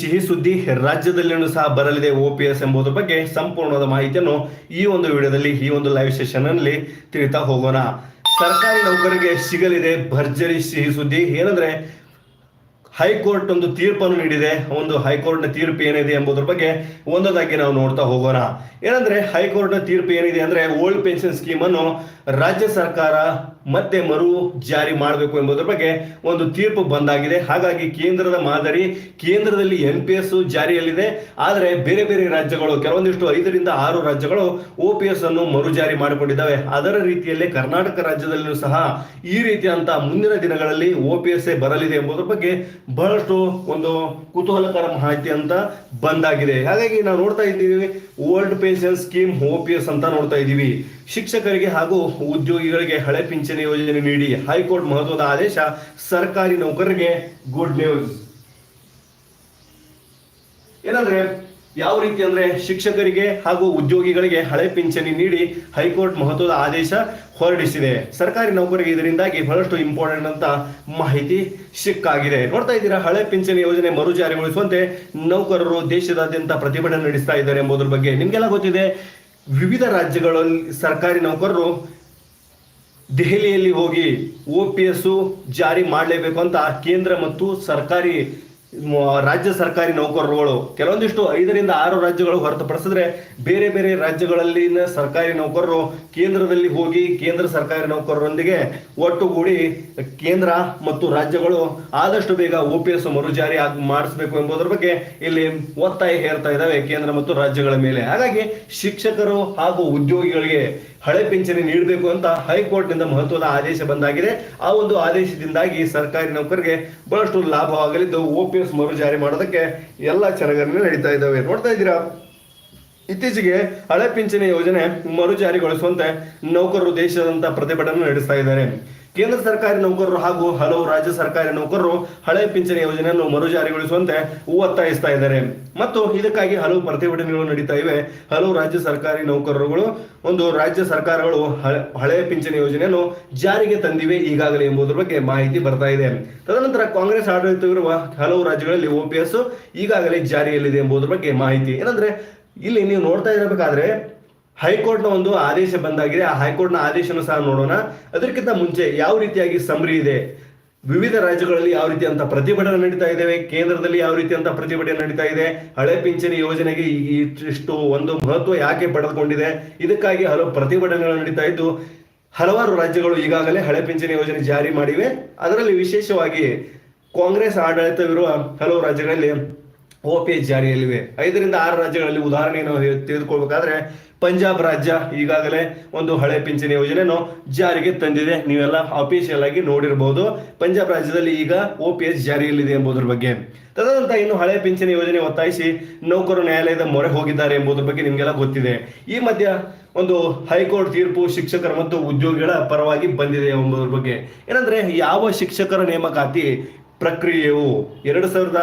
ಸಿಹಿ ಸುದ್ದಿ ರಾಜ್ಯದಲ್ಲಿಯೂ ಸಹ ಬರಲಿದೆ ಓ ಪಿ ಎಸ್ ಎಂಬುದರ ಬಗ್ಗೆ ಸಂಪೂರ್ಣವಾದ ಮಾಹಿತಿಯನ್ನು ಈ ಒಂದು ವಿಡಿಯೋದಲ್ಲಿ, ಈ ಒಂದು ಲೈವ್ ಸೆಷನ್ ಅಲ್ಲಿ ತಿಳಿತಾ ಹೋಗೋಣ. ಸರ್ಕಾರಿ ನೌಕರಿಗೆ ಸಿಗಲಿದೆ ಭರ್ಜರಿ ಸಿಹಿ ಸುದ್ದಿ. ಏನಂದ್ರೆ, ಹೈಕೋರ್ಟ್ ಒಂದು ತೀರ್ಪನ್ನು ನೀಡಿದೆ. ಒಂದು ಹೈಕೋರ್ಟ್ನ ತೀರ್ಪು ಏನಿದೆ ಎಂಬುದರ ಬಗ್ಗೆ ಒಂದೊಂದಾಗಿ ನಾವು ನೋಡ್ತಾ ಹೋಗೋಣ. ಏನಂದ್ರೆ, ಹೈಕೋರ್ಟ್ನ ತೀರ್ಪು ಏನಿದೆ ಅಂದ್ರೆ, ಓಲ್ಡ್ ಪೆನ್ಷನ್ ಸ್ಕೀಮ್ ಅನ್ನು ರಾಜ್ಯ ಸರ್ಕಾರ ಮತ್ತೆ ಮರು ಜಾರಿ ಮಾಡಬೇಕು ಎಂಬುದರ ಬಗ್ಗೆ ಒಂದು ತೀರ್ಪು ಬಂದಾಗಿದೆ. ಹಾಗಾಗಿ ಕೇಂದ್ರದ ಮಾದರಿ, ಕೇಂದ್ರದಲ್ಲಿ ಎನ್ ಪಿ ಎಸ್ ಜಾರಿಯಲ್ಲಿದೆ. ಆದರೆ ಬೇರೆ ಬೇರೆ ರಾಜ್ಯಗಳು, ಕೆಲವೊಂದಿಷ್ಟು ಐದರಿಂದ ಆರು ರಾಜ್ಯಗಳು ಒ ಪಿ ಎಸ್ ಅನ್ನು ಮರು ಜಾರಿ ಮಾಡಿಕೊಂಡಿದ್ದಾವೆ. ಅದರ ರೀತಿಯಲ್ಲೇ ಕರ್ನಾಟಕ ರಾಜ್ಯದಲ್ಲಿಯೂ ಸಹ ಈ ರೀತಿಯಂತ ಮುಂದಿನ ದಿನಗಳಲ್ಲಿ ಒ ಪಿ ಎಸ್ ಬರಲಿದೆ ಎಂಬುದರ ಬಗ್ಗೆ ಬಹಳಷ್ಟು ಒಂದು ಕುತೂಹಲಕರ ಮಾಹಿತಿ ಅಂತ ಬಂದಾಗಿದೆ. ಹಾಗಾಗಿ ನಾವು ನೋಡ್ತಾ ಇದ್ದೀವಿ old pension scheme O P S ಅಂತ ನೋಡ್ತಾ ಇದ್ದೀವಿ. ಶಿಕ್ಷಕರಿಗೆ ಹಾಗೂ ಉದ್ಯೋಗಿಗಳಿಗೆ ಹಳೆ ಪಿಂಚಣಿ ಯೋಜನೆ ನೀಡಿ ಹೈಕೋರ್ಟ್ ಮಹತ್ವದ ಆದೇಶ ಸರ್ಕಾರಿ ನೌಕರರಿಗೆ ಗುಡ್ ನ್ಯೂಸ್ ಏನಂದ್ರೆ ಯಾವ ರೀತಿ ಅಂದ್ರೆ ಶಿಕ್ಷಕರಿಗೆ ಹಾಗೂ ಉದ್ಯೋಗಿಗಳಿಗೆ ಹಳೆ ಪಿಂಚಣಿ ನೀಡಿ ಹೈಕೋರ್ಟ್ ಮಹತ್ವದ ಆದೇಶ ಹೊರಡಿಸಿದೆ. ಸರ್ಕಾರಿ ನೌಕರಿಗೆ ಇದರಿಂದಾಗಿ ಬಹಳಷ್ಟು ಇಂಪಾರ್ಟೆಂಟ್ ಅಂತ ಮಾಹಿತಿ ಸಿಕ್ಕಾಗಿದೆ. ನೋಡ್ತಾ ಇದ್ದೀರಾ, ಹಳೆ ಪಿಂಚಣಿ ಯೋಜನೆ ಮರು ಜಾರಿಗೊಳಿಸುವಂತೆ ನೌಕರರು ದೇಶದಾದ್ಯಂತ ಪ್ರತಿಭಟನೆ ನಡೆಸ್ತಾ ಇದ್ದಾರೆ ಎಂಬುದರ ಬಗ್ಗೆ. ನಿಮ್ಗೆಲ್ಲ ಗೊತ್ತಿದೆ, ವಿವಿಧ ರಾಜ್ಯಗಳಲ್ಲಿ ಸರ್ಕಾರಿ ನೌಕರರು ದೆಹಲಿಯಲ್ಲಿ ಹೋಗಿ ಒ ಪಿ ಎಸ್ ಜಾರಿ ಮಾಡಲೇಬೇಕು ಅಂತ ಕೇಂದ್ರ ಮತ್ತು ಸರ್ಕಾರಿ ರಾಜ್ಯ ಸರ್ಕಾರಿ ನೌಕರರುಗಳು ಕೆಲವೊಂದಿಷ್ಟು ಐದರಿಂದ ಆರು ರಾಜ್ಯಗಳು ಹೊರತುಪಡಿಸಿದ್ರೆ ಬೇರೆ ಬೇರೆ ರಾಜ್ಯಗಳಲ್ಲಿನ ಸರ್ಕಾರಿ ನೌಕರರು ಕೇಂದ್ರದಲ್ಲಿ ಹೋಗಿ ಕೇಂದ್ರ ಸರ್ಕಾರಿ ನೌಕರರೊಂದಿಗೆ ಒಟ್ಟುಗೂಡಿ ಕೇಂದ್ರ ಮತ್ತು ರಾಜ್ಯಗಳು ಆದಷ್ಟು ಬೇಗ ಒ ಪಿ ಎಸ್ ಮರುಜಾರಿ ಜಾರಿ ಆಗ್ ಮಾಡಿಸಬೇಕು ಎಂಬುದರ ಬಗ್ಗೆ ಇಲ್ಲಿ ಒತ್ತಾಯ ಹೇರ್ತಾ ಇದ್ದಾವೆ ಕೇಂದ್ರ ಮತ್ತು ರಾಜ್ಯಗಳ ಮೇಲೆ. ಹಾಗಾಗಿ ಶಿಕ್ಷಕರು ಹಾಗೂ ಉದ್ಯೋಗಿಗಳಿಗೆ ಹಳೆ ಪಿಂಚಣಿ ನೀಡಬೇಕು ಅಂತ ಹೈಕೋರ್ಟ್ನಿಂದ ಮಹತ್ವದ ಆದೇಶ ಬಂದಾಗಿದೆ. ಆ ಒಂದು ಆದೇಶದಿಂದಾಗಿ ಸರ್ಕಾರಿ ನೌಕರರಿಗೆ ಬಹಳಷ್ಟು ಲಾಭವಾಗಲಿದ್ದು ಒ ಪಿ ಎಸ್ ಮರು ಜಾರಿ ಮಾಡೋದಕ್ಕೆ ಎಲ್ಲ ಚರಗನ್ನು ನಡೀತಾ ಇದ್ದಾವೆ. ನೋಡ್ತಾ ಇದ್ದೀರಾ? ಇತ್ತೀಚೆಗೆ ಹಳೆ ಪಿಂಚಣಿ ಯೋಜನೆ ಮರು ಜಾರಿಗೊಳಿಸುವಂತೆ ನೌಕರರು ದೇಶದಂತ ಪ್ರತಿಭಟನೆ ನಡೆಸ್ತಾ ಇದ್ದಾರೆ. ಕೇಂದ್ರ ಸರ್ಕಾರಿ ನೌಕರರು ಹಾಗೂ ಹಲವು ರಾಜ್ಯ ಸರ್ಕಾರಿ ನೌಕರರು ಹಳೆ ಪಿಂಚಣಿ ಯೋಜನೆಯನ್ನು ಮರುಜಾರಿಗೊಳಿಸುವಂತೆ ಒತ್ತಾಯಿಸ್ತಾ ಇದ್ದಾರೆ. ಮತ್ತು ಇದಕ್ಕಾಗಿ ಹಲವು ಪ್ರತಿಭಟನೆಗಳು ನಡೀತಾ ಇವೆ. ಹಲವು ರಾಜ್ಯ ಸರ್ಕಾರಿ ನೌಕರರುಗಳು, ಒಂದು ರಾಜ್ಯ ಸರ್ಕಾರಗಳು ಹಳೆ- ಪಿಂಚಣಿ ಯೋಜನೆಯನ್ನು ಜಾರಿಗೆ ತಂದಿವೆ ಈಗಾಗಲೇ ಎಂಬುದರ ಬಗ್ಗೆ ಮಾಹಿತಿ ಬರ್ತಾ ಇದೆ. ತದನಂತರ ಕಾಂಗ್ರೆಸ್ ಆಡಳಿತವಿರುವ ಹಲವು ರಾಜ್ಯಗಳಲ್ಲಿ ಓಪಿಎಸ್ ಈಗಾಗಲೇ ಜಾರಿಯಲ್ಲಿದೆ ಎಂಬುದರ ಬಗ್ಗೆ ಮಾಹಿತಿ. ಏನಂದ್ರೆ, ಇಲ್ಲಿ ನೀವು ನೋಡ್ತಾ ಇರಬೇಕಾದ್ರೆ ಹೈಕೋರ್ಟ್ನ ಒಂದು ಆದೇಶ ಬಂದಾಗಿದೆ. ಆ ಹೈಕೋರ್ಟ್ನ ಆದೇಶನ ಸಹ ನೋಡೋಣ. ಅದಕ್ಕಿಂತ ಮುಂಚೆ ಯಾವ ರೀತಿಯಾಗಿ ಸಮರಿ ಇದೆ? ವಿವಿಧ ರಾಜ್ಯಗಳಲ್ಲಿ ಯಾವ ರೀತಿ ಅಂತ ಪ್ರತಿಭಟನೆ ನಡೀತಾ ಇದ್ದೇವೆ ಕೇಂದ್ರದಲ್ಲಿ ಯಾವ ರೀತಿ ಅಂತ ಪ್ರತಿಭಟನೆ ನಡೀತಾ ಇದೆ? ಹಳೆ ಪಿಂಚಣಿ ಯೋಜನೆಗೆ ಇಷ್ಟು ಒಂದು ಮಹತ್ವ ಯಾಕೆ ಪಡೆದುಕೊಂಡಿದೆ? ಇದಕ್ಕಾಗಿ ಹಲವು ಪ್ರತಿಭಟನೆಗಳು ನಡೀತಾ ಇದ್ದು, ಹಲವಾರು ರಾಜ್ಯಗಳು ಈಗಾಗಲೇ ಹಳೆ ಪಿಂಚಣಿ ಯೋಜನೆ ಜಾರಿ ಮಾಡಿವೆ. ಅದರಲ್ಲಿ ವಿಶೇಷವಾಗಿ ಕಾಂಗ್ರೆಸ್ ಆಡಳಿತವಿರುವ ಹಲವು ರಾಜ್ಯಗಳಲ್ಲಿ ಒ ಪಿ ಜಾರಿಯಲ್ಲಿವೆ. ಐದರಿಂದ ಆರು ರಾಜ್ಯಗಳಲ್ಲಿ ಉದಾಹರಣೆ ನಾವು ಹೇ- ತೆಗೆದುಕೊಳ್ಬೇಕಾದ್ರೆ ಪಂಜಾಬ್ ರಾಜ್ಯ ಈಗಾಗಲೇ ಒಂದು ಹಳೆ ಪಿಂಚಣಿ ಯೋಜನೆಯನ್ನು ಜಾರಿಗೆ ತಂದಿದೆ. ನೀವೆಲ್ಲ ಅಫಿಷಿಯಲ್ ಆಗಿ ನೋಡಿರಬಹುದು ಪಂಜಾಬ್ ರಾಜ್ಯದಲ್ಲಿ ಈಗ ಒ ಪಿ ಎಸ್ ಜಾರಿಯಲ್ಲಿದೆ ಎಂಬುದರ ಬಗ್ಗೆ. ತದನಂತರ ಇನ್ನು ಹಳೆ ಪಿಂಚಣಿ ಯೋಜನೆ ಒತ್ತಾಯಿಸಿ ನೌಕರು ನ್ಯಾಯಾಲಯದ ಮೊರೆ ಹೋಗಿದ್ದಾರೆ ಎಂಬುದರ ಬಗ್ಗೆ ನಿಮಗೆಲ್ಲ ಗೊತ್ತಿದೆ. ಈ ಮಧ್ಯ ಒಂದು ಹೈಕೋರ್ಟ್ ತೀರ್ಪು ಶಿಕ್ಷಕರ ಮತ್ತು ಉದ್ಯೋಗಿಗಳ ಪರವಾಗಿ ಬಂದಿದೆ ಎಂಬುದರ ಬಗ್ಗೆ. ಏನಂದ್ರೆ ಯಾವ ಶಿಕ್ಷಕರ ನೇಮಕಾತಿ ಪ್ರಕ್ರಿಯೆಯು ಎರಡು ಸಾವಿರದ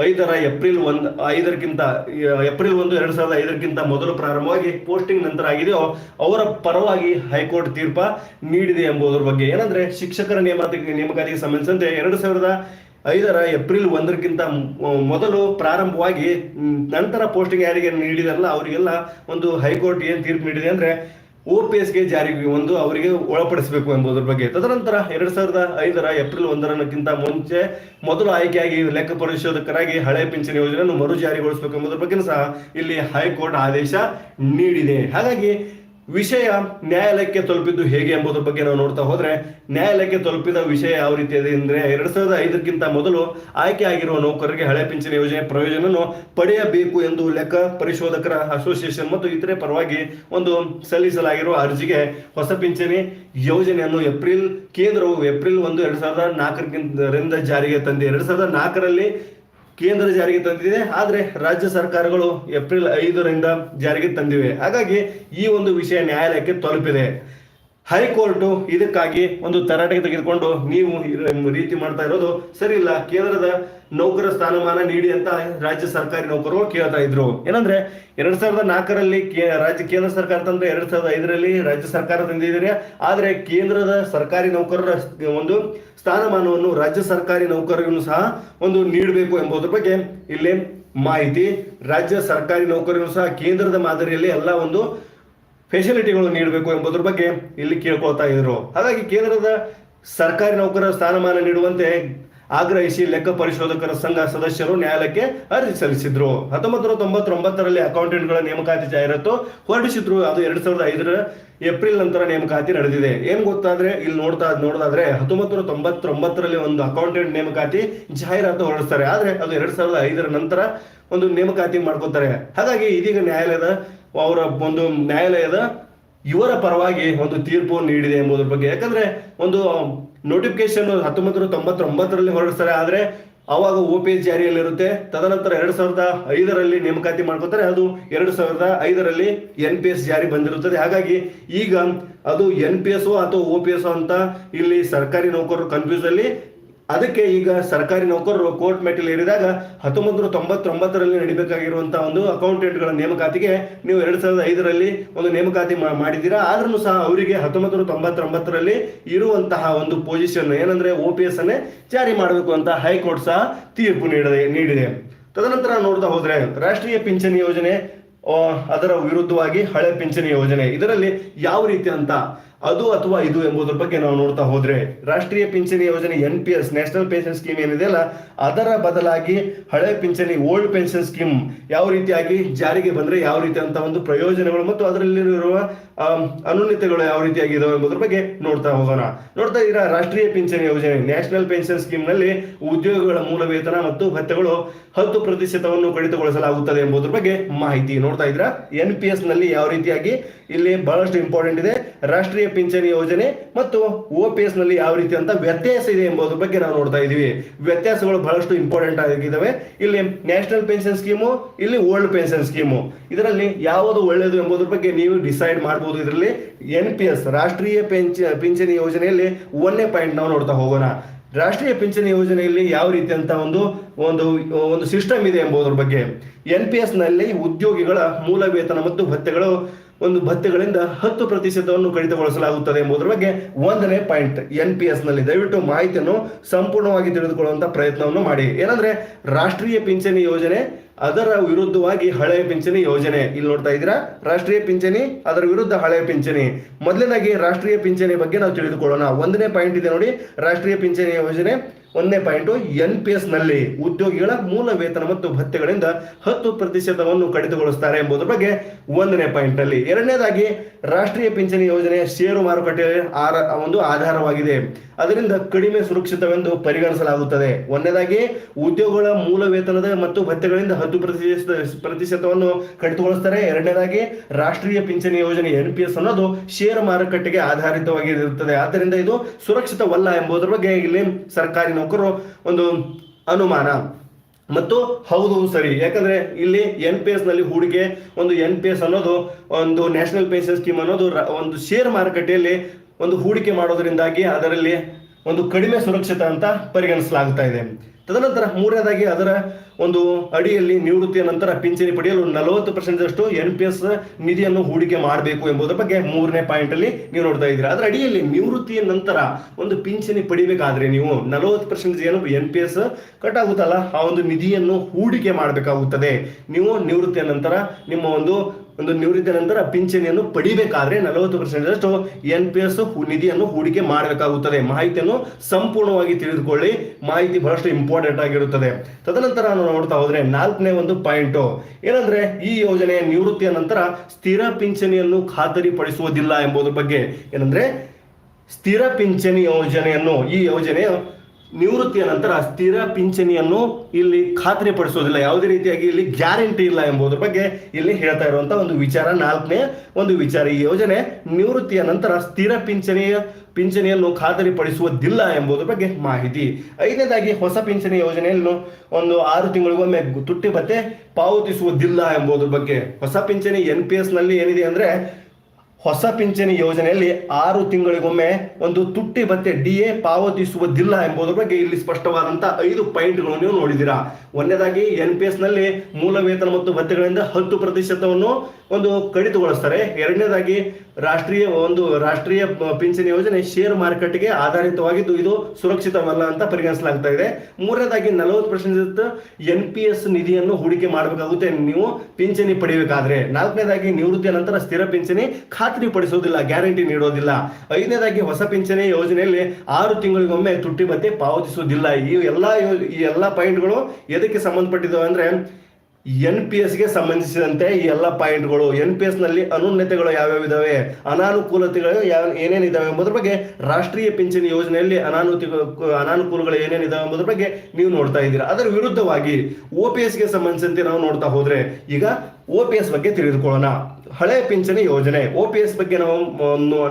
ಐದರ ಏಪ್ರಿಲ್ ಒಂದು, ಐದರಕ್ಕಿಂತ, ಏಪ್ರಿಲ್ ಒಂದು, ಎರಡು ಸಾವಿರದ ಐದಕ್ಕಿಂತ ಮೊದಲು ಪ್ರಾರಂಭವಾಗಿ ಪೋಸ್ಟಿಂಗ್ ನಂತರ ಆಗಿದೆಯೋ, ಅವರ ಪರವಾಗಿ ಹೈಕೋರ್ಟ್ ತೀರ್ಪ ನೀಡಿದೆ ಎಂಬುದರ ಬಗ್ಗೆ. ಏನಂದ್ರೆ, ಶಿಕ್ಷಕರ ನೇಮಕಾತಿ ನೇಮಕಾತಿಗೆ ಸಂಬಂಧಿಸಿದಂತೆ ಎರಡು ಸಾವಿರದ ಐದರ ಏಪ್ರಿಲ್ ಒಂದರಕ್ಕಿಂತ ಮೊದಲು ಪ್ರಾರಂಭವಾಗಿ ನಂತರ ಪೋಸ್ಟಿಂಗ್ ಯಾರಿಗೆ ನೀಡಿದಾರಲ್ಲ ಅವರಿಗೆಲ್ಲ ಒಂದು ಹೈಕೋರ್ಟ್ ಏನು ತೀರ್ಪು ನೀಡಿದೆ ಅಂದ್ರೆ ಒ ಪಿ ಎಸ್ಗೆ ಜಾರಿಗೆ ಒಂದು ಅವರಿಗೆ ಒಳಪಡಿಸಬೇಕು ಎಂಬುದರ ಬಗ್ಗೆ. ತದನಂತರ ಎರಡ್ ಸಾವಿರದ ಐದರ ಏಪ್ರಿಲ್ ಒಂದರಕ್ಕಿಂತ ಮುಂಚೆ ಮೊದಲು ಆಯ್ಕೆಯಾಗಿ ಲೆಕ್ಕ ಪರಿಶೋಧಕರಾಗಿ ಹಳೆ ಪಿಂಚಣಿ ಯೋಜನೆಯನ್ನು ಮರು ಜಾರಿಗೊಳಿಸಬೇಕು ಎಂಬುದರ ಬಗ್ಗೆ ಸಹ ಇಲ್ಲಿ ಹೈಕೋರ್ಟ್ ಆದೇಶ ನೀಡಿದೆ. ಹಾಗಾಗಿ ವಿಷಯ ನ್ಯಾಯಾಲಯಕ್ಕೆ ತಲುಪಿದ್ದು ಹೇಗೆ ಎಂಬುದರ ಬಗ್ಗೆ ನಾವು ನೋಡ್ತಾ ಹೋದ್ರೆ, ನ್ಯಾಯಾಲಯಕ್ಕೆ ತಲುಪಿದ ವಿಷಯ ಯಾವ ರೀತಿ ಇದೆ ಅಂದ್ರೆ ಎರಡ್ ಸಾವಿರದ ಐದಕ್ಕಿಂತ ಮೊದಲು ಆಯ್ಕೆ ಆಗಿರುವ ನೌಕರರಿಗೆ ಹಳೆ ಪಿಂಚಣಿ ಯೋಜನೆ ಪ್ರಯೋಜನವನ್ನು ಪಡೆಯಬೇಕು ಎಂದು ಲೆಕ್ಕ ಪರಿಶೋಧಕರ ಅಸೋಸಿಯೇಷನ್ ಮತ್ತು ಇತರೆ ಪರವಾಗಿ ಒಂದು ಸಲ್ಲಿಸಲಾಗಿರುವ ಅರ್ಜಿಗೆ ಹೊಸ ಪಿಂಚಣಿ ಯೋಜನೆಯನ್ನು ಏಪ್ರಿಲ್, ಕೇಂದ್ರವು ಏಪ್ರಿಲ್ ಒಂದು ಎರಡ್ ಸಾವಿರದ ನಾಲ್ಕರಿಂದ ಜಾರಿಗೆ ತಂದಿದೆ ಎರಡ್ ಸಾವಿರದ ನಾಲ್ಕರಲ್ಲಿ ಕೇಂದ್ರ ಜಾರಿಗೆ ತಂದಿದೆ, ಆದರೆ ರಾಜ್ಯ ಸರ್ಕಾರಗಳು ಏಪ್ರಿಲ್ ಐದರಿಂದ ಜಾರಿಗೆ ತಂದಿವೆ. ಹಾಗಾಗಿ ಈ ಒಂದು ವಿಷಯ ನ್ಯಾಯಾಲಯಕ್ಕೆ ತಲುಪಿದೆ. ಹೈಕೋರ್ಟ್ ಇದಕ್ಕಾಗಿ ಒಂದು ತರಾಟೆಗೆ ತೆಗೆದುಕೊಂಡು ನೀವು ರೀತಿ ಮಾಡ್ತಾ ಇರೋದು ಸರಿ ಇಲ್ಲ. ಕೇಂದ್ರದ ನೌಕರ ಸ್ಥಾನಮಾನ ನೀಡಿ ಅಂತ ರಾಜ್ಯ ಸರ್ಕಾರಿ ನೌಕರರು ಕೇಳ್ತಾ ಇದ್ರು. ಏನಂದ್ರೆ ಎರಡ್ ಸಾವಿರದ ನಾಲ್ಕರಲ್ಲಿ ರಾಜ್ಯ, ಕೇಂದ್ರ ಸರ್ಕಾರ ತಂದ್ರೆ ಎರಡ್ ಸಾವಿರದ ಐದರಲ್ಲಿ ರಾಜ್ಯ ಸರ್ಕಾರ ತಂದಿದ್ದಾರೆ. ಆದ್ರೆ ಕೇಂದ್ರದ ಸರ್ಕಾರಿ ನೌಕರರ ಒಂದು ಸ್ಥಾನಮಾನವನ್ನು ರಾಜ್ಯ ಸರ್ಕಾರಿ ನೌಕರರಿಗೂ ಸಹ ಒಂದು ನೀಡಬೇಕು ಎಂಬುದರ ಬಗ್ಗೆ ಇಲ್ಲಿ ಮಾಹಿತಿ. ರಾಜ್ಯ ಸರ್ಕಾರಿ ನೌಕರರನ್ನು ಸಹ ಕೇಂದ್ರದ ಮಾದರಿಯಲ್ಲಿ ಎಲ್ಲ ಒಂದು ಫೆಸಿಲಿಟಿಗಳು ನೀಡಬೇಕು ಎಂಬುದ್ರ ಬಗ್ಗೆ ಇಲ್ಲಿ ಕೇಳ್ಕೊಳ್ತಾ ಇದ್ರು. ಹಾಗಾಗಿ ಕೇಂದ್ರದ ಸರ್ಕಾರಿ ನೌಕರರ ಸ್ಥಾನಮಾನ ನೀಡುವಂತೆ ಆಗ್ರಹಿಸಿ ಲೆಕ್ಕ ಪರಿಶೋಧಕರ ಸಂಘ ಸದಸ್ಯರು ನ್ಯಾಯಾಲಯಕ್ಕೆ ಅರ್ಜಿ ಸಲ್ಲಿಸಿದ್ರು. ಹತ್ತೊಂಬತ್ತು ನೂರ ತೊಂಬತ್ತೊಂಬತ್ತರಲ್ಲಿ ಅಕೌಂಟೆಂಟ್ಗಳ ನೇಮಕಾತಿ ಜಾಹೀರಾತು ಹೊರಡಿಸಿದ್ರು. ಅದು ಎರಡ್ ಸಾವಿರದ ಐದರ ಏಪ್ರಿಲ್ ನಂತರ ನೇಮಕಾತಿ ನಡೆದಿದೆ. ಏನ್ ಗೊತ್ತಾದ್ರೆ ಇಲ್ಲಿ ನೋಡ್ತಾ ನೋಡೋದಾದ್ರೆ ಹತ್ತೊಂಬತ್ತು ನೂರ ತೊಂಬತ್ತೊಂಬತ್ತರಲ್ಲಿ ಒಂದು ಅಕೌಂಟೆಂಟ್ ನೇಮಕಾತಿ ಜಾಹೀರಾತು ಹೊರಡಿಸ್ತಾರೆ. ಆದ್ರೆ ಅದು ಎರಡ್ ಸಾವಿರದ ಐದರ ನಂತರ ಒಂದು ನೇಮಕಾತಿ ಮಾಡ್ಕೋತಾರೆ. ಹಾಗಾಗಿ ಇದೀಗ ನ್ಯಾಯಾಲಯದ ಅವರ ಒಂದು ನ್ಯಾಯಾಲಯದ ಇವರ ಪರವಾಗಿ ಒಂದು ತೀರ್ಪು ನೀಡಿದೆ ಎಂಬುದರ ಬಗ್ಗೆ. ಯಾಕಂದ್ರೆ ಒಂದು ನೋಟಿಫಿಕೇಶನ್ ಹತ್ತೊಂಬತ್ತು ನೂರ ತೊಂಬತ್ತೊಂಬತ್ತರಲ್ಲಿ ಹೊರಡಿಸ್ತಾರೆ. ಆದ್ರೆ ಅವಾಗ ಒ ಪಿ ಎಸ್ ಜಾರಿಯಲ್ಲಿರುತ್ತೆ. ತದನಂತರ ಎರಡ್ ಸಾವಿರದ ಐದರಲ್ಲಿ ನೇಮಕಾತಿ ಮಾಡ್ಕೋತಾರೆ. ಅದು ಎರಡು ಸಾವಿರದ ಐದರಲ್ಲಿ ಎನ್ ಪಿ ಎಸ್ ಜಾರಿ ಬಂದಿರುತ್ತದೆ. ಹಾಗಾಗಿ ಈಗ ಅದು ಎನ್ ಪಿ ಎಸ್ ಅಥವಾ ಓ ಪಿ ಎಸ್ ಅಂತ ಇಲ್ಲಿ ಸರ್ಕಾರಿ ನೌಕರರು ಕನ್ಫ್ಯೂಸ್ ಅಲ್ಲಿ ಅದಕ್ಕೆ ಈಗ ಸರ್ಕಾರಿ ನೌಕರರು ಕೋರ್ಟ್ ಮೆಟ್ಟಿಲು ಏರಿದಾಗ ಹತ್ತೊಂಬತ್ತು ನೂರ ತೊಂಬತ್ತೊಂಬತ್ತರಲ್ಲಿ ನಡಿಬೇಕಾಗಿರುವಂತಹ ಒಂದು ಅಕೌಂಟೆಂಟ್ಗಳ ನೇಮಕಾತಿಗೆ ನೀವು ಎರಡು ಸಾವಿರದ ಐದರಲ್ಲಿ ಒಂದು ನೇಮಕಾತಿ ಮಾಡಿದ್ದೀರಾ? ಆದ್ರೂ ಸಹ ಅವರಿಗೆ ಹತ್ತೊಂಬತ್ತು ನೂರ ತೊಂಬತ್ತೊಂಬತ್ತರಲ್ಲಿ ಇರುವಂತಹ ಒಂದು ಪೊಸಿಷನ್ ಏನಂದ್ರೆ ಒ ಪಿ ಎಸ್ ಅನ್ನೇ ಜಾರಿ ಮಾಡಬೇಕು ಅಂತ ಹೈಕೋರ್ಟ್ ಸಹ ತೀರ್ಪು ನೀಡಿದೆ ನೀಡಿದೆ. ತದನಂತರ ನೋಡ್ತಾ ಹೋದ್ರೆ ರಾಷ್ಟ್ರೀಯ ಪಿಂಚಣಿ ಯೋಜನೆ ಅದರ ವಿರುದ್ಧವಾಗಿ ಹಳೆ ಪಿಂಚಣಿ ಯೋಜನೆ ಇದರಲ್ಲಿ ಯಾವ ರೀತಿ ಅಂತ ಅದು ಅಥವಾ ಇದು ಎಂಬುದರ ಬಗ್ಗೆ ನಾವು ನೋಡ್ತಾ ಹೋದ್ರೆ ರಾಷ್ಟ್ರೀಯ ಪಿಂಚಣಿ ಯೋಜನೆ N P S national pension scheme ಏನಿದೆಯಲ್ಲ ಅದರ ಬದಲಾಗಿ ಹಳೆ ಪಿಂಚಣಿ, ಓಲ್ಡ್ ಪೆನ್ಷನ್ ಸ್ಕೀಮ್ ಯಾವ ರೀತಿಯಾಗಿ ಜಾರಿಗೆ ಬಂದ್ರೆ ಯಾವ ರೀತಿ ಅಂತ ಒಂದು ಪ್ರಯೋಜನಗಳು ಮತ್ತು ಅದರಲ್ಲಿರುವ ಇರುವ ಅನುನ್ನತಿಗಳು ಯಾವ ರೀತಿಯಾಗಿ ಇದಾವೆ ಎಂಬುದರ ಬಗ್ಗೆ ನೋಡ್ತಾ ಹೋಗೋಣ. ನೋಡ್ತಾ ಇದ್ದೀರಾ, ರಾಷ್ಟ್ರೀಯ ಪಿಂಚಣಿ ಯೋಜನೆ ನ್ಯಾಷನಲ್ ಪೆನ್ಷನ್ ಸ್ಕೀಮ್ನಲ್ಲಿ ಉದ್ಯೋಗಗಳ ಮೂಲ ವೇತನ ಮತ್ತು ಭತ್ಯೆಗಳು ಹತ್ತು ಪ್ರತಿಶತವನ್ನು ಕಡಿತಗೊಳಿಸಲಾಗುತ್ತದೆ ಎಂಬುದರ ಬಗ್ಗೆ ಮಾಹಿತಿ ನೋಡ್ತಾ ಇದ್ರ ಎನ್ ಪಿ ಎಸ್ನಲ್ಲಿ ಯಾವ ರೀತಿಯಾಗಿ ಇಲ್ಲಿ ಬಹಳಷ್ಟು ಇಂಪಾರ್ಟೆಂಟ್ ಇದೆ. ರಾಷ್ಟ್ರೀಯ ಪಿಂಚಣಿ ಯೋಜನೆ ಮತ್ತು ಒ ಪಿ ಎಸ್ನಲ್ಲಿ ಯಾವ ರೀತಿ ಅಂತ ವ್ಯತ್ಯಾಸ ಇದೆ ಎಂಬುದ್ರ ಬಗ್ಗೆ ನಾವು ನೋಡ್ತಾ ಇದೀವಿ ವ್ಯತ್ಯಾಸಗಳು ಬಹಳಷ್ಟು ಇಂಪಾರ್ಟೆಂಟ್ ಆಗಿದ್ದಾವೆ. ಇಲ್ಲಿ ನ್ಯಾಷನಲ್ ಪೆನ್ಷನ್ ಸ್ಕೀಮು, ಇಲ್ಲಿ ಓಲ್ಡ್ ಪೆನ್ಷನ್ ಸ್ಕೀಮು. ಇದರಲ್ಲಿ ಯಾವುದು ಒಳ್ಳೆಯದು ಎಂಬುದ್ರ ಬಗ್ಗೆ ನೀವು ಡಿಸೈಡ್ ಮಾಡಬಹುದು ಇದರಲ್ಲಿ. ಎನ್ ಪಿ ಎಸ್, ರಾಷ್ಟ್ರೀಯ ಪಿಂಚಣಿ ಯೋಜನೆಯಲ್ಲಿ ಒಂದನೇ ಪಾಯಿಂಟ್ ನಾವು ನೋಡ್ತಾ ಹೋಗೋಣ. ರಾಷ್ಟ್ರೀಯ ಪಿಂಚಣಿ ಯೋಜನೆಯಲ್ಲಿ ಯಾವ ರೀತಿ ಅಂತ ಒಂದು ಒಂದು ಒಂದು ಸಿಸ್ಟಮ್ ಇದೆ ಎಂಬುದರ ಬಗ್ಗೆ. ಎನ್ ಪಿ ಎಸ್ನಲ್ಲಿ ಉದ್ಯೋಗಿಗಳ ಮೂಲ ವೇತನ ಮತ್ತು ಭತ್ಯೆಗಳು ಒಂದು ಭತ್ಯೆಗಳಿಂದ ಹತ್ತು ಪ್ರತಿಶತವನ್ನು ಕಡಿತಗೊಳಿಸಲಾಗುತ್ತದೆ ಎಂಬುದರ ಬಗ್ಗೆ ಒಂದನೇ ಪಾಯಿಂಟ್ ಎನ್ ಪಿ ಎಸ್ನಲ್ಲಿ ದಯವಿಟ್ಟು ಮಾಹಿತಿಯನ್ನು ಸಂಪೂರ್ಣವಾಗಿ ತಿಳಿದುಕೊಳ್ಳುವಂತ ಪ್ರಯತ್ನವನ್ನು ಮಾಡಿ. ಏನಂದ್ರೆ ರಾಷ್ಟ್ರೀಯ ಪಿಂಚಣಿ ಯೋಜನೆ ಅದರ ವಿರುದ್ಧವಾಗಿ ಹಳೆಯ ಪಿಂಚಣಿ ಯೋಜನೆ. ಇಲ್ಲಿ ನೋಡ್ತಾ ಇದ್ದೀರಾ? ರಾಷ್ಟ್ರೀಯ ಪಿಂಚಣಿ, ಅದರ ವಿರುದ್ಧ ಹಳೆಯ ಪಿಂಚಣಿ. ಮೊದಲನೇದಾಗಿ ರಾಷ್ಟ್ರೀಯ ಪಿಂಚಣಿ ಬಗ್ಗೆ ನಾವು ತಿಳಿದುಕೊಳ್ಳೋಣ. ಒಂದನೇ ಪಾಯಿಂಟ್ ಇದೆ ನೋಡಿ, ರಾಷ್ಟ್ರೀಯ ಪಿಂಚಣಿ ಯೋಜನೆ ಒಂದನೇ ಪಾಯಿಂಟ್, ಎನ್ ಪಿ ಎಸ್ನಲ್ಲಿ ಉದ್ಯೋಗಿಗಳ ಮೂಲ ವೇತನ ಮತ್ತು ಭತ್ಯೆಗಳಿಂದ ಹತ್ತು ಪ್ರತಿಶತವನ್ನು ಕಡಿತಗೊಳಿಸುತ್ತಾರೆ ಎಂಬುದರ ಬಗ್ಗೆ ಒಂದನೇ ಪಾಯಿಂಟ್ ಅಲ್ಲಿ ಎರಡನೇದಾಗಿ, ರಾಷ್ಟ್ರೀಯ ಪಿಂಚಣಿ ಯೋಜನೆ ಷೇರು ಮಾರುಕಟ್ಟೆ ಆರ, ಒಂದು ಆಧಾರವಾಗಿದೆ. ಅದರಿಂದ ಕಡಿಮೆ ಸುರಕ್ಷಿತವೆಂದು ಪರಿಗಣಿಸಲಾಗುತ್ತದೆ. ಒಂದನೇದಾಗಿ, ಉದ್ಯೋಗಗಳ ಮೂಲ ವೇತನದ ಮತ್ತು ಭತ್ಯೆಗಳಿಂದ ಹತ್ತು ಪ್ರತಿಶತ, ಪ್ರತಿಶತವನ್ನು ಕಡಿತಗೊಳಿಸ್ತಾರೆ. ಎರಡನೇದಾಗಿ, ರಾಷ್ಟ್ರೀಯ ಪಿಂಚಣಿ ಯೋಜನೆ ಎನ್ ಪಿ ಎಸ್ ಅನ್ನೋದು ಷೇರು ಮಾರುಕಟ್ಟೆಗೆ ಆಧಾರಿತವಾಗಿರುತ್ತದೆ. ಆದ್ದರಿಂದ ಇದು ಸುರಕ್ಷಿತವಲ್ಲ ಎಂಬುದರ ಬಗ್ಗೆ ಇಲ್ಲಿ ಸರ್ಕಾರಿ ನೌಕರರು ಒಂದು ಅನುಮಾನ. ಮತ್ತು ಹೌದು ಸರಿ. ಯಾಕಂದ್ರೆ ಇಲ್ಲಿ ಎನ್ ಪಿ ಎಸ್ನಲ್ಲಿ ಹೂಡಿಕೆ, ಒಂದು ಎನ್ ಪಿ ಎಸ್ ಅನ್ನೋದು ಒಂದು ನ್ಯಾಷನಲ್ ಪೆನ್ಷನ್ ಸ್ಕೀಮ್ ಅನ್ನೋದು ಒಂದು ಶೇರ್ ಮಾರುಕಟ್ಟೆಯಲ್ಲಿ ಒಂದು ಹೂಡಿಕೆ ಮಾಡೋದ್ರಿಂದಾಗಿ ಅದರಲ್ಲಿ ಒಂದು ಕಡಿಮೆ ಸುರಕ್ಷಿತ ಅಂತ ಪರಿಗಣಿಸಲಾಗ್ತಾ ಇದೆ. ತದನಂತರ ಮೂರನೇದಾಗಿ ಅದರ ಒಂದು ಅಡಿಯಲ್ಲಿ ನಿವೃತ್ತಿಯ ನಂತರ ಪಿಂಚಣಿ ಪಡೆಯಲು ನಲವತ್ತು ಪರ್ಸೆಂಟ್ ಅಷ್ಟು ಎನ್ ಪಿ ಎಸ್ ನಿಧಿಯನ್ನು ಹೂಡಿಕೆ ಮಾಡಬೇಕು ಎಂಬುದರ ಬಗ್ಗೆ ಮೂರನೇ ಪಾಯಿಂಟ್ ಅಲ್ಲಿ ನೀವು ನೋಡ್ತಾ ಇದ್ದೀರಾ. ಅದರ ಅಡಿಯಲ್ಲಿ ನಿವೃತ್ತಿಯ ನಂತರ ಒಂದು ಪಿಂಚಣಿ ಪಡಿಬೇಕಾದ್ರೆ ನೀವು ನಲವತ್ತು ಪರ್ಸೆಂಟ್ ಏನು ಎನ್ ಪಿ ಎಸ್ ಕಟ್ ಆಗುತ್ತಲ್ಲ ಆ ಒಂದು ನಿಧಿಯನ್ನು ಹೂಡಿಕೆ ಮಾಡಬೇಕಾಗುತ್ತದೆ. ನೀವು ನಿವೃತ್ತಿಯ ನಂತರ ನಿಮ್ಮ ಒಂದು ಒಂದು ನಿವೃತ್ತಿಯ ನಂತರ ಪಿಂಚಣಿಯನ್ನು ಪಡಿಬೇಕಾದ್ರೆ ನಲವತ್ತು ಪರ್ಸೆಂಟ್ ಎನ್ ಪಿ ಎಸ್ ನಿಧಿಯನ್ನು ಹೂಡಿಕೆ ಮಾಡಬೇಕಾಗುತ್ತದೆ. ಮಾಹಿತಿಯನ್ನು ಸಂಪೂರ್ಣವಾಗಿ ತಿಳಿದುಕೊಳ್ಳಿ. ಮಾಹಿತಿ ಬಹಳಷ್ಟು ಇಂಪಾರ್ಟೆಂಟ್ ಆಗಿರುತ್ತದೆ. ತದನಂತರ ನಾವು ನೋಡ್ತಾ ಹೋದ್ರೆ ನಾಲ್ಕನೇ ಒಂದು ಪಾಯಿಂಟ್ ಏನಂದ್ರೆ ಈ ಯೋಜನೆ ನಿವೃತ್ತಿಯ ನಂತರ ಸ್ಥಿರ ಪಿಂಚಣಿಯನ್ನು ಖಾತರಿಪಡಿಸುವುದಿಲ್ಲ ಎಂಬುದರ ಬಗ್ಗೆ. ಏನಂದ್ರೆ ಸ್ಥಿರ ಪಿಂಚಣಿ ಯೋಜನೆಯನ್ನು ಈ ಯೋಜನೆಯ ನಿವೃತ್ತಿಯ ನಂತರ ಸ್ಥಿರ ಪಿಂಚಣಿಯನ್ನು ಇಲ್ಲಿ ಖಾತ್ರಿಪಡಿಸೋದಿಲ್ಲ ಯಾವುದೇ ರೀತಿಯಾಗಿ ಇಲ್ಲಿ ಗ್ಯಾರಂಟಿ ಇಲ್ಲ ಎಂಬುದರ ಬಗ್ಗೆ ಇಲ್ಲಿ ಹೇಳ್ತಾ ಇರುವಂತ ಒಂದು ವಿಚಾರ. ನಾಲ್ಕನೇ ಒಂದು ವಿಚಾರ, ಈ ಯೋಜನೆ ನಿವೃತ್ತಿಯ ನಂತರ ಸ್ಥಿರ ಪಿಂಚಣಿಯ ಪಿಂಚಣಿಯನ್ನು ಖಾತರಿಪಡಿಸುವುದಿಲ್ಲ ಎಂಬುದರ ಬಗ್ಗೆ ಮಾಹಿತಿ. ಐದನೇದಾಗಿ ಹೊಸ ಪಿಂಚಣಿ ಯೋಜನೆಯನ್ನು ಒಂದು ಆರು ತಿಂಗಳಿಗೊಮ್ಮೆ ತುಟ್ಟಿ ಭತ್ತೆ ಪಾವತಿಸುವುದಿಲ್ಲ ಎಂಬುದರ ಬಗ್ಗೆ. ಹೊಸ ಪಿಂಚಣಿ ಎನ್ ಪಿ ಎಸ್ನಲ್ಲಿ ಏನಿದೆ ಅಂದ್ರೆ ಹೊಸ ಪಿಂಚಣಿ ಯೋಜನೆಯಲ್ಲಿ ಆರು ತಿಂಗಳಿಗೊಮ್ಮೆ ಒಂದು ತುಟ್ಟಿ ಭತ್ತೆ ಡಿ ಎ ಪಾವತಿಸುವುದಿಲ್ಲ ಎಂಬುದರ ಬಗ್ಗೆ ಇಲ್ಲಿ ಸ್ಪಷ್ಟವಾದಂತಹ ಐದು ಪಾಯಿಂಟ್ಗಳನ್ನು ನೀವು ನೋಡಿದ್ದೀರಾ. ಒಂದನೇದಾಗಿ ಎನ್ ಪಿ ಎಸ್ನಲ್ಲಿ ಮೂಲ ವೇತನ ಮತ್ತು ಭತ್ಯೆಗಳಿಂದ ಹತ್ತು ಪ್ರತಿಶತವನ್ನು ಒಂದು ಕಡಿತಗೊಳಿಸ್ತಾರೆ. ಎರಡನೇದಾಗಿ ರಾಷ್ಟ್ರೀಯ ಒಂದು ರಾಷ್ಟ್ರೀಯ ಪಿಂಚಣಿ ಯೋಜನೆ ಶೇರ್ ಮಾರುಕಟ್ಟೆಗೆ ಆಧಾರಿತವಾಗಿದ್ದು ಇದು ಸುರಕ್ಷಿತವಲ್ಲ ಅಂತ ಪರಿಗಣಿಸಲಾಗ್ತಾ ಇದೆ. ಮೂರನೇದಾಗಿ ನಲವತ್ತು ಪರ್ಸೆಂಟ್ ಎನ್ ಪಿ ಎಸ್ ನಿಧಿಯನ್ನು ಹೂಡಿಕೆ ಮಾಡಬೇಕಾಗುತ್ತೆ. ನೀವು ಪಿಂಚಣಿ ಪಡೆಯಬೇಕಾದ್ರೆ. ನಾಲ್ಕನೇದಾಗಿ ನಿವೃತ್ತಿಯ ನಂತರ ಸ್ಥಿರ ಪಿಂಚಣಿ ಪಡಿಸೋದಿಲ್ಲ ಗ್ಯಾರಂಟಿ ನೀಡೋದಿಲ್ಲ. ಐದನೇದಾಗಿ ಹೊಸ ಪಿಂಚಣಿ ಯೋಜನೆಯಲ್ಲಿ ಆರು ತಿಂಗಳಿಗೊಮ್ಮೆ ತುಟ್ಟಿ ಭತ್ತೆ ಪಾವತಿಸುವುದಿಲ್ಲ. ಈ ಎಲ್ಲ ಈ ಎಲ್ಲ ಪಾಯಿಂಟ್ಗಳು ಎದಕ್ಕೆ ಸಂಬಂಧಪಟ್ಟಿದ್ದಾವೆ ಅಂದ್ರೆ ಎನ್ ಪಿ ಎಸ್ಗೆ ಸಂಬಂಧಿಸಿದಂತೆ ಈ ಎಲ್ಲ ಪಾಯಿಂಟ್ಗಳು. ಎನ್ ಪಿ ಎಸ್ನಲ್ಲಿ ಅನುನ್ನತೆಗಳು ಯಾವ್ಯಾವ ಇದಾವೆ ಅನಾನುಕೂಲತೆಗಳು ಯಾವ, ಏನೇನಿದಾವೆ ಎಂಬುದ್ರ ಬಗ್ಗೆ ರಾಷ್ಟ್ರೀಯ ಪಿಂಚಣಿ ಯೋಜನೆಯಲ್ಲಿ ಅನಾನುತಿ, ಅನಾನುಕೂಲಗಳು ಏನೇನಿದಾವೆ ಎಂಬುದ್ರ ಬಗ್ಗೆ ನೀವು ನೋಡ್ತಾ ಇದ್ದೀರಾ. ಅದರ ವಿರುದ್ಧವಾಗಿ ಒ ಪಿ ಎಸ್ಗೆ ಸಂಬಂಧಿಸಿದಂತೆ ನಾವು ನೋಡ್ತಾ ಹೋದ್ರೆ ಈಗ ಒ ಪಿ ಎಸ್ ಬಗ್ಗೆ ತಿಳಿದುಕೊಳ್ಳೋಣ. ಹಳೆ ಪಿಂಚಣಿ ಯೋಜನೆ ಒ ಪಿ ಎಸ್ ಬಗ್ಗೆ ನಾವು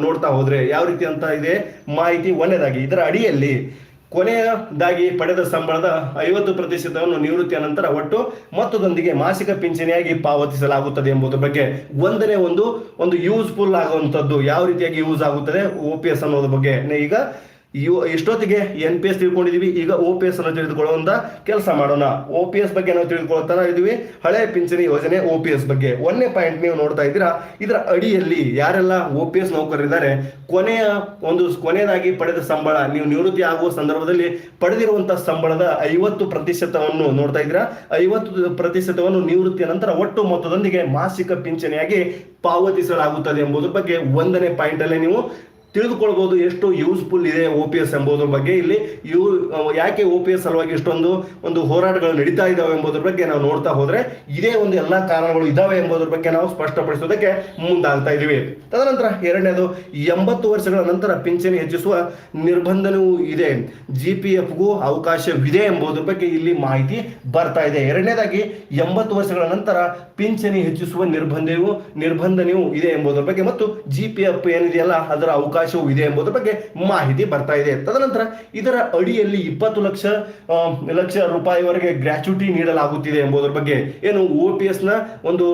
ನೋಡ್ತಾ ಹೋದ್ರೆ ಯಾವ ರೀತಿ ಅಂತ ಇದೆ? ಮಾಹಿತಿ ಒಳ್ಳೆಯದಾಗಿ. ಇದರ ಅಡಿಯಲ್ಲಿ ಕೊನೆಯದಾಗಿ ಪಡೆದ ಸಂಬಳದ ಐವತ್ತು ಪ್ರತಿಶತವನ್ನು ನಿವೃತ್ತಿಯ ನಂತರ ಒಟ್ಟು ಮೊತ್ತದೊಂದಿಗೆ ಮಾಸಿಕ ಪಿಂಚಣಿಯಾಗಿ ಪಾವತಿಸಲಾಗುತ್ತದೆ ಎಂಬುದರ ಬಗ್ಗೆ ಒಂದನೇ ಒಂದು ಒಂದು ಯೂಸ್ಫುಲ್ ಆಗುವಂಥದ್ದು ಯಾವ ರೀತಿಯಾಗಿ ಯೂಸ್ ಆಗುತ್ತದೆ? ಒ ಪಿ ಎಸ್ ಅನ್ನೋದ್ರ ಬಗ್ಗೆ ಈಗ ಯು ಇಷ್ಟೊತ್ತಿಗೆ ಎನ್ ಪಿ ಎಸ್ ತಿಳ್ಕೊಂಡಿದೀವಿ, ಈಗ ಒ ಪಿ ಎಸ್ ಅನ್ನು ತಿಳಿದುಕೊಳ್ಳುವಂತ ಕೆಲಸ ಮಾಡೋಣ. ಒ ಪಿ ಎಸ್ ಬಗ್ಗೆ ನಾವು ತಿಳ್ಕೊಳ್ತಾ ಇದೀವಿ ಹಳೆ ಪಿಂಚಣಿ ಯೋಜನೆ ಒ ಪಿ ಎಸ್ ಬಗ್ಗೆ. ಒಂದನೇ ಪಾಯಿಂಟ್ ನೀವು ನೋಡ್ತಾ ಇದ್ದೀರಾ, ಇದರ ಅಡಿಯಲ್ಲಿ ಯಾರೆಲ್ಲ ಒ ಪಿ ಎಸ್ ನೌಕರರಿದ್ದಾರೆ, ಕೊನೆಯ ಒಂದು ಕೊನೆಯದಾಗಿ ಪಡೆದ ಸಂಬಳ, ನೀವು ನಿವೃತ್ತಿ ಆಗುವ ಸಂದರ್ಭದಲ್ಲಿ ಪಡೆದಿರುವಂತಹ ಸಂಬಳದ ಐವತ್ತು ಪ್ರತಿಶತವನ್ನು ನೋಡ್ತಾ ಇದ್ದೀರಾ. ಐವತ್ತು ಪ್ರತಿಶತವನ್ನು ನಿವೃತ್ತಿಯ ನಂತರ ಒಟ್ಟು ಮೊತ್ತದೊಂದಿಗೆ ಮಾಸಿಕ ಪಿಂಚಣಿಯಾಗಿ ಪಾವತಿಸಲಾಗುತ್ತದೆ ಎಂಬುದರ ಬಗ್ಗೆ ಒಂದನೇ ಪಾಯಿಂಟ್ ಅಲ್ಲೇ ನೀವು ತಿಳಿದುಕೊಳ್ಬಹುದು ಎಷ್ಟು ಯೂಸ್ಫುಲ್ ಇದೆ ಓ ಪಿ ಎಸ್ ಎಂಬುದರ ಬಗ್ಗೆ. ಇಲ್ಲಿ ಯು ಯಾಕೆ ಓ ಪಿ ಎಸ್ ಸಲುವಾಗಿ ಇಷ್ಟೊಂದು ಒಂದು ಹೋರಾಟಗಳು ನಡೀತಾ ಇದಾವೆ ಎಂಬುದರ ಬಗ್ಗೆ ನಾವು ನೋಡ್ತಾ ಹೋದ್ರೆ ಇದೇ ಒಂದು ಎಲ್ಲಾ ಕಾರಣಗಳು ಇದಾವೆ ಎಂಬುದರ ಬಗ್ಗೆ ನಾವು ಸ್ಪಷ್ಟಪಡಿಸೋದಕ್ಕೆ ಮುಂದಾಗ್ತಾ ಇದೀವಿ ತದನಂತರ ಎರಡನೇದು, ಎಂಬತ್ತು ವರ್ಷಗಳ ನಂತರ ಪಿಂಚಣಿ ಹೆಚ್ಚಿಸುವ ನಿರ್ಬಂಧನವೂ ಇದೆ. ಜಿ ಪಿ ಎಫ್ಗೂ ಅವಕಾಶವಿದೆ ಎಂಬುದರ ಬಗ್ಗೆ ಇಲ್ಲಿ ಮಾಹಿತಿ ಬರ್ತಾ ಇದೆ. ಎರಡನೇದಾಗಿ, ಎಂಬತ್ತು ವರ್ಷಗಳ ನಂತರ ಪಿಂಚಣಿ ಹೆಚ್ಚಿಸುವ ನಿರ್ಬಂಧವು ನಿರ್ಬಂಧನೆಯೂ ಇದೆ ಎಂಬುದರ ಬಗ್ಗೆ ಮತ್ತು ಜಿ ಪಿ ಎಫ್ ಏನಿದೆಯಲ್ಲ, ಅದರ ಅವಕಾಶವೂ ಇದೆ ಎಂಬುದರ ಬಗ್ಗೆ ಮಾಹಿತಿ ಬರ್ತಾ ಇದೆ. ತದನಂತರ ಇದರ ಅಡಿಯಲ್ಲಿ ಇಪ್ಪತ್ತು ಲಕ್ಷ ಲಕ್ಷ ರೂಪಾಯಿವರೆಗೆ ಗ್ರಾಚ್ಯುಟಿ ನೀಡಲಾಗುತ್ತಿದೆ ಎಂಬುದರ ಬಗ್ಗೆ ಏನು ಒ ಪಿ ಎಸ್ನ ಒಂದು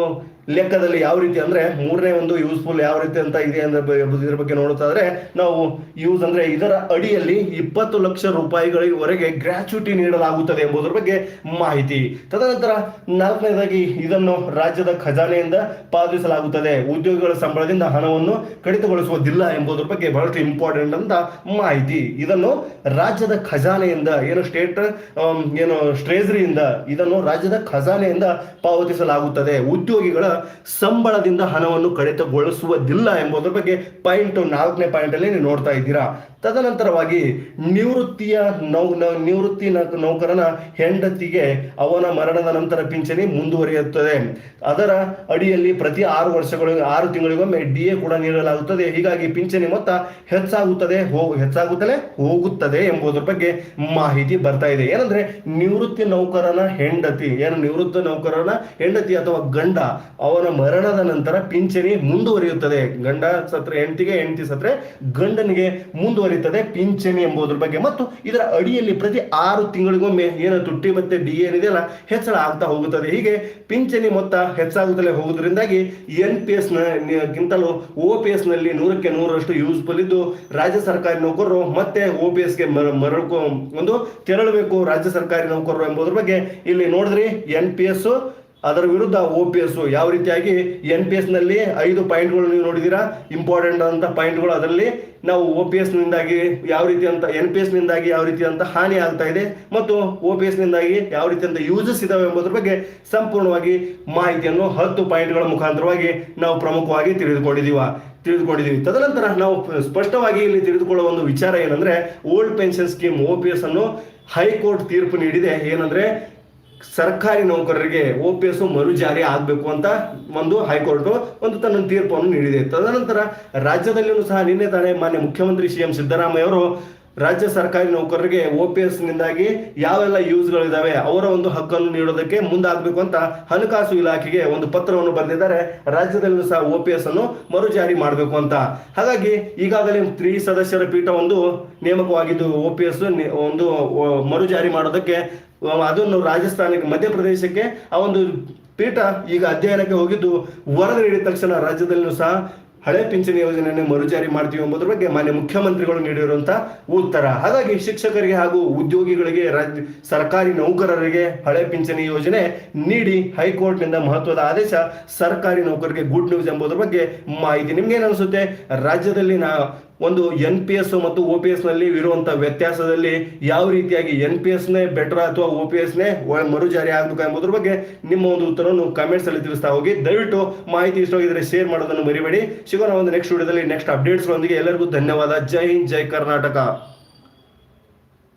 ಲೆಕ್ಕದಲ್ಲಿ ಯಾವ ರೀತಿ ಅಂದ್ರೆ ಮೂರನೇ ಒಂದು ಯೂಸ್ಫುಲ್ ಯಾವ ರೀತಿ ಅಂತ ಇದೆ ಅಂದ್ರೆ ಇದ್ರ ಬಗ್ಗೆ ನೋಡುತ್ತಾದ್ರೆ ನಾವು ಯೂಸ್ ಅಂದ್ರೆ ಇದರ ಅಡಿಯಲ್ಲಿ ಇಪ್ಪತ್ತು ಲಕ್ಷ ರೂಪಾಯಿಗಳಿವರೆಗೆ ಗ್ರಾಚ್ಯುಟಿ ನೀಡಲಾಗುತ್ತದೆ ಎಂಬುದರ ಬಗ್ಗೆ ಮಾಹಿತಿ. ತದನಂತರ ನಾಲ್ಕನೇದಾಗಿ ಇದನ್ನು ರಾಜ್ಯದ ಖಜಾನೆಯಿಂದ ಪಾವತಿಸಲಾಗುತ್ತದೆ. ಉದ್ಯೋಗಿಗಳ ಸಂಬಳದಿಂದ ಹಣವನ್ನು ಕಡಿತಗೊಳಿಸುವುದಿಲ್ಲ ಎಂಬುದರ ಬಗ್ಗೆ ಬಹಳಷ್ಟು ಇಂಪಾರ್ಟೆಂಟ್ ಅಂತ ಮಾಹಿತಿ. ಇದನ್ನು ರಾಜ್ಯದ ಖಜಾನೆಯಿಂದ ಏನು ಸ್ಟೇಟ್ ಏನು ಸ್ಟ್ರೇಜರಿಯಿಂದ ಇದನ್ನು ರಾಜ್ಯದ ಖಜಾನೆಯಿಂದ ಪಾವತಿಸಲಾಗುತ್ತದೆ. ಉದ್ಯೋಗಿಗಳ ಸಂಬಳದಿಂದ ಹಣವನ್ನು ಕಡಿತಗೊಳಿಸುವುದಿಲ್ಲ ಎಂಬುದರ ಬಗ್ಗೆ ಪಾಯಿಂಟ್ ನಾಲ್ಕನೇ ಪಾಯಿಂಟ್ ಅಲ್ಲಿ ನೀವು ನೋಡ್ತಾ ಇದ್ದೀರಾ. ತದನಂತರವಾಗಿ ನಿವೃತ್ತಿಯ ನೌ ನಿವೃತ್ತಿ ನೌಕರನ ಹೆಂಡತಿಗೆ ಅವನ ಮರಣದ ನಂತರ ಪಿಂಚಣಿ ಮುಂದುವರಿಯುತ್ತದೆ. ಅದರ ಅಡಿಯಲ್ಲಿ ಪ್ರತಿ ಆರು ವರ್ಷಗಳು, ಆರು ತಿಂಗಳಿಗೊಮ್ಮೆ ಡಿ ಎ ಕೂಡ ನೀಡಲಾಗುತ್ತದೆ. ಹೀಗಾಗಿ ಪಿಂಚಣಿ ಮೊತ್ತ ಹೆಚ್ಚಾಗುತ್ತದೆ ಹೆಚ್ಚಾಗುತ್ತಲೇ ಹೋಗುತ್ತದೆ ಎಂಬುದರ ಬಗ್ಗೆ ಮಾಹಿತಿ ಬರ್ತಾ ಇದೆ. ಏನಂದ್ರೆ ನಿವೃತ್ತಿ ನೌಕರನ ಹೆಂಡತಿ, ಏನು ನಿವೃತ್ತ ನೌಕರನ ಹೆಂಡತಿ ಅಥವಾ ಗಂಡ, ಅವನ ಮರಣದ ನಂತರ ಪಿಂಚಣಿ ಮುಂದುವರಿಯುತ್ತದೆ. ಗಂಡ ಸತ್ರ, ಹೆಂಡತಿಗೆ, ಹೆಂಡತಿ ಸತ್ರೆ ಗಂಡನಿಗೆ ಮುಂದುವರಿಯುತ್ತದೆ ಪಿಂಚಣಿ ಎಂಬುದರ ಬಗ್ಗೆ. ಮತ್ತು ಇದರ ಅಡಿಯಲ್ಲಿ ಪ್ರತಿ ಆರು ತಿಂಗಳಿಗೊಮ್ಮೆ ಏನು ತುಟ್ಟಿ ಮತ್ತೆ ಡಿ ಏನಿದೆಯಲ್ಲ, ಹೆಚ್ಚಳ ಆಗ್ತಾ ಹೋಗುತ್ತದೆ. ಹೀಗೆ ಪಿಂಚಣಿ ಮೊತ್ತ ಹೆಚ್ಚಾಗುತ್ತಲೇ ಹೋಗುವುದರಿಂದಾಗಿ ಎನ್ ಪಿ ಎಸ್ ಗಿಂತಲೂ ಓ ಪಿ ಎಸ್ನಲ್ಲಿ ನೂರಕ್ಕೆ ನೂರರಷ್ಟು ಯೂಸ್ಫುಲ್ ಇದ್ದು, ರಾಜ್ಯ ಸರ್ಕಾರಿ ನೌಕರರು ಮತ್ತೆ ಓ ಪಿ ಎಸ್ಗೆ ಮರಳ್ಕೊ, ಒಂದು ತೆರಳಬೇಕು ರಾಜ್ಯ ಸರ್ಕಾರಿ ನೌಕರರು ಎಂಬುದರ ಬಗ್ಗೆ. ಇಲ್ಲಿ ನೋಡಿದ್ರಿ ಎನ್ ಪಿ ಎಸ್ ಅದರ ವಿರುದ್ಧ ಒ ಪಿ ಎಸ್ ಯಾವ ರೀತಿಯಾಗಿ ಎನ್ ಪಿ ಎಸ್ನಲ್ಲಿ ಐದು ಪಾಯಿಂಟ್ಗಳು ನೀವು ನೋಡಿದೀರಾ? ಇಂಪಾರ್ಟೆಂಟ್ ಅಂತ ಪಾಯಿಂಟ್ಗಳು ಅದರಲ್ಲಿ. ನಾವು ಒ ಪಿ ಎಸ್ ನಿಂದಾಗಿ ಯಾವ ರೀತಿ ಅಂತ ಎನ್ ಪಿ ಎಸ್ ನಿಂದಾಗಿ ಯಾವ ರೀತಿ ಅಂತ ಹಾನಿ ಆಗ್ತಾ ಇದೆ ಮತ್ತು ಒ ಪಿ ಎಸ್ ನಿಂದಾಗಿ ಯಾವ ರೀತಿ ಅಂತ ಯೂಸಸ್ ಇದಾವೆ ಎಂಬುದರ ಬಗ್ಗೆ ಸಂಪೂರ್ಣವಾಗಿ ಮಾಹಿತಿಯನ್ನು ಹತ್ತು ಪಾಯಿಂಟ್ಗಳ ಮುಖಾಂತರವಾಗಿ ನಾವು ಪ್ರಮುಖವಾಗಿ ತಿಳಿದುಕೊಂಡಿದ್ದೀವ ತಿಳಿದುಕೊಂಡಿದ್ದೀವಿ ತದನಂತರ ನಾವು ಸ್ಪಷ್ಟವಾಗಿ ಇಲ್ಲಿ ತಿಳಿದುಕೊಳ್ಳುವ ಒಂದು ವಿಚಾರ ಏನಂದ್ರೆ old pension scheme O P S ಅನ್ನು ಹೈಕೋರ್ಟ್ ತೀರ್ಪು ನೀಡಿದೆ. ಏನಂದ್ರೆ ಸರ್ಕಾರಿ ನೌಕರರಿಗೆ ಒ ಪಿ ಎಸ್ ಮರು ಜಾರಿ ಆಗಬೇಕು ಅಂತ ಒಂದು ಹೈಕೋರ್ಟ್ ಒಂದು ತನ್ನ ತೀರ್ಪನ್ನು ನೀಡಿದೆ. ತದನಂತರ ರಾಜ್ಯದಲ್ಲಿಯೂ ಸಹ ನಿನ್ನೆ ತಾನೇ ಮಾನ್ಯ ಮುಖ್ಯಮಂತ್ರಿ ಸಿ ಎಂ ಸಿದ್ದರಾಮಯ್ಯ ಅವರು ರಾಜ್ಯ ಸರ್ಕಾರಿ ನೌಕರರಿಗೆ ಒ ಪಿ ಎಸ್ ನಿಂದಾಗಿ ಯಾವೆಲ್ಲ ಯೂಸ್ಗಳಿದ್ದಾವೆ ಅವರ ಒಂದು ಹಕ್ಕನ್ನು ನೀಡೋದಕ್ಕೆ ಮುಂದಾಗಬೇಕು ಅಂತ ಹಣಕಾಸು ಇಲಾಖೆಗೆ ಒಂದು ಪತ್ರವನ್ನು ಬರೆದಿದ್ದಾರೆ. ರಾಜ್ಯದಲ್ಲೂ ಸಹ ಒ ಪಿ ಎಸ್ ಅನ್ನು ಮರು ಜಾರಿ ಮಾಡಬೇಕು ಅಂತ. ಹಾಗಾಗಿ ಈಗಾಗಲೇ ತ್ರಿ ಸದಸ್ಯರ ಪೀಠ ಒಂದು ನೇಮಕವಾಗಿದ್ದು ಒ ಪಿ ಎಸ್ ಒಂದು ಮರುಜಾರಿ ಮರು ಜಾರಿ ಮಾಡೋದಕ್ಕೆ ಅದನ್ನು ರಾಜಸ್ಥಾನಕ್ಕೆ, ಮಧ್ಯಪ್ರದೇಶಕ್ಕೆ ಆ ಒಂದು ಪೀಠ ಈಗ ಅಧ್ಯಯನಕ್ಕೆ ಹೋಗಿದ್ದು, ವರದಿ ನೀಡಿದ ತಕ್ಷಣ ರಾಜ್ಯದಲ್ಲೂ ಸಹ ಹಳೆ ಪಿಂಚಣಿ ಯೋಜನೆಯನ್ನು ಮರುಜಾರಿ ಮಾಡ್ತೀವಿ ಎಂಬುದರ ಬಗ್ಗೆ ಮಾನ್ಯ ಮುಖ್ಯಮಂತ್ರಿಗಳು ನೀಡಿರುವಂತಹ ಉತ್ತರ. ಹಾಗಾಗಿ ಶಿಕ್ಷಕರಿಗೆ ಹಾಗೂ ಉದ್ಯೋಗಿಗಳಿಗೆ, ರಾಜ್ಯ ಸರ್ಕಾರಿ ನೌಕರರಿಗೆ ಹಳೆ ಪಿಂಚಣಿ ಯೋಜನೆ ನೀಡಿ ಹೈಕೋರ್ಟ್ನಿಂದ ಮಹತ್ವದ ಆದೇಶ ಸರ್ಕಾರಿ ನೌಕರರಿಗೆ ಗುಡ್ ನ್ಯೂಸ್ ಎಂಬುದರ ಬಗ್ಗೆ ಮಾಹಿತಿ ನಿಮ್ಗೆ ಅನ್ಸುತ್ತೆ? ರಾಜ್ಯದಲ್ಲಿ ನಾ ಒಂದು ಎನ್ ಪಿ ಎಸ್ ಮತ್ತು ಒ ಪಿ ಎಸ್ನಲ್ಲಿ ಇರುವಂತಹ ವ್ಯತ್ಯಾಸದಲ್ಲಿ ಯಾವ ರೀತಿಯಾಗಿ ಎನ್ ಪಿ ಎಸ್ ನೇ ಬೆಟರ್ ಅಥವಾ ಒ ಪಿ ಎಸ್ ನೇ ಒಳ- ಮರುಜಾರಿ ಆಗಬೇಕು ಎಂಬುದ್ರ ಬಗ್ಗೆ ನಿಮ್ಮ ಒಂದು ಉತ್ತರವನ್ನು ಕಮೆಂಟ್ಸ್ ಅಲ್ಲಿ ತಿಳಿಸ್ತಾ ಹೋಗಿ. ದಯವಿಟ್ಟು ಮಾಹಿತಿ ಇಷ್ಟವಾಗಿದ್ರೆ ಶೇರ್ ಮಾಡೋದನ್ನು ಮರಿಬೇಡಿ. ಸಿಗೋಣ ಒಂದು ನೆಕ್ಸ್ಟ್ ವಿಡಿಯೋದಲ್ಲಿ ನೆಕ್ಸ್ಟ್ ಅಪ್ಡೇಟ್ಸ್ ಗಳೊಂದಿಗೆ. ಎಲ್ಲರಿಗೂ ಧನ್ಯವಾದ. ಜೈ ಹಿಂದ್, ಜೈ ಕರ್ನಾಟಕ.